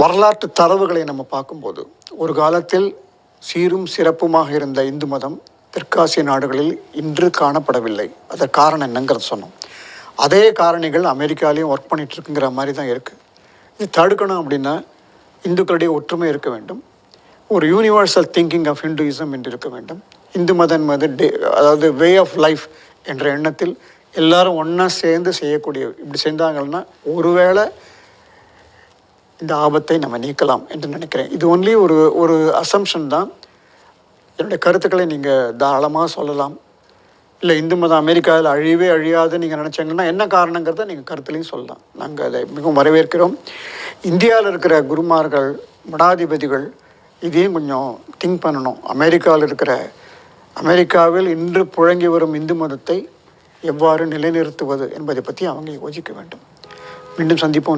வரலாற்று தரவுகளை நம்ம பார்க்கும்போது ஒரு காலத்தில் சீரும் சிறப்புமாக இருந்த இந்து மதம் தெற்காசிய நாடுகளில் இன்று காணப்படவில்லை. அதற்கு காரணம் என்னங்கிறது சொன்னோம். அதே காரணிகள் அமெரிக்காலையும் ஒர்க் பண்ணிட்டுருக்குங்கிற மாதிரி தான் இருக்குது இது தடுக்கணும் அப்படின்னா இந்துக்களுடைய ஒற்றுமை இருக்க வேண்டும். ஒரு யூனிவர்சல் திங்கிங் ஆஃப் ஹிந்துயிசம் என்று இருக்க வேண்டும். இந்து மதம் மது டே அதாவது வே ஆஃப் லைஃப் என்ற எண்ணத்தில் எல்லாரும் ஒன்றா சேர்ந்து செய்யக்கூடிய இப்படி செஞ்சாங்கன்னா ஒருவேளை இந்த ஆபத்தை நம்ம நீக்கலாம் என்று நினைக்கிறேன். இது ஒன்லி ஒரு ஒரு அசம்ஷன் தான். என்னுடைய கருத்துக்களை நீங்கள் தாராளமாக சொல்லலாம். இல்லை இந்து மதம் அமெரிக்காவில் அழிவே அழியாது நீங்கள் நினச்சிங்கன்னா என்ன காரணங்கிறத நீங்கள் கருத்துலையும் சொல்லலாம். நாங்கள் அதை மிகவும் வரவேற்கிறோம். இந்தியாவில் இருக்கிற குருமார்கள் மடாதிபதிகள் இதையும் கொஞ்சம் திங்க் பண்ணணும். அமெரிக்காவில் இருக்கிற அமெரிக்காவில் இன்று புழங்கி வரும் இந்து மதத்தை எவ்வாறு நிலைநிறுத்துவது என்பதை பற்றி அவங்க யோசிக்க வேண்டும். மீண்டும் சந்திப்போம்.